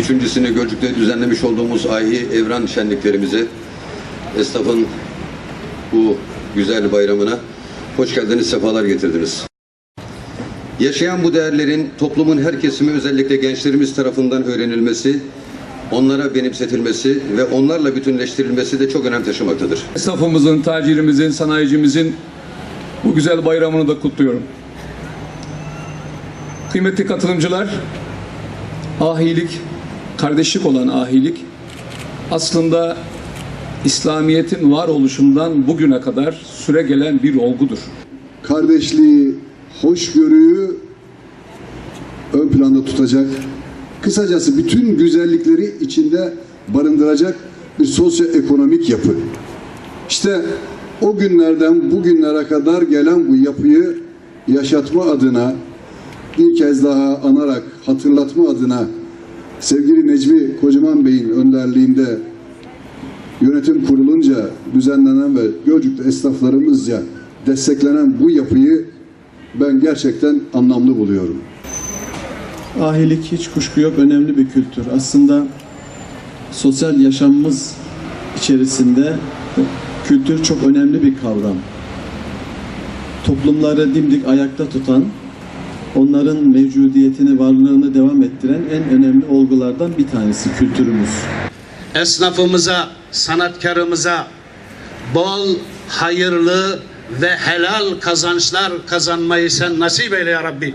üçüncüsünü Gölcük'te düzenlemiş olduğumuz Ahi Evran şenliklerimize, esnafın bu güzel bayramına hoş geldiniz, sefalar getirdiniz. Yaşayan bu değerlerin toplumun her kesimi özellikle gençlerimiz tarafından öğrenilmesi, onlara benimsetilmesi ve onlarla bütünleştirilmesi de çok önem taşımaktadır. Esnafımızın, tacirimizin, sanayicimizin bu güzel bayramını da kutluyorum. Kıymetli katılımcılar, ahilik, kardeşlik olan ahilik aslında İslamiyet'in varoluşundan bugüne kadar süre gelen bir olgudur. kardeşliği, hoşgörüyü ön planda tutacak. Kısacası bütün güzellikleri içinde barındıracak bir sosyoekonomik yapı. İşte o günlerden bugünlere kadar gelen bu yapıyı yaşatma adına bir kez daha anarak hatırlatma adına sevgili Necmi Kocaman Bey'in önderliğinde yönetim kurulunca düzenlenen ve Gölcük'te esnaflarımızca desteklenen bu yapıyı ben gerçekten anlamlı buluyorum. Ahilik hiç kuşku yok önemli bir kültür. Aslında sosyal yaşamımız içerisinde kültür çok önemli bir kavram. Toplumları dimdik ayakta tutan, onların mevcudiyetini, varlığını devam ettiren en önemli olgulardan bir tanesi kültürümüz. esnafımıza, sanatkarımıza bol, hayırlı ve helal kazançlar kazanmayı sen nasip eyle ya Rabbi.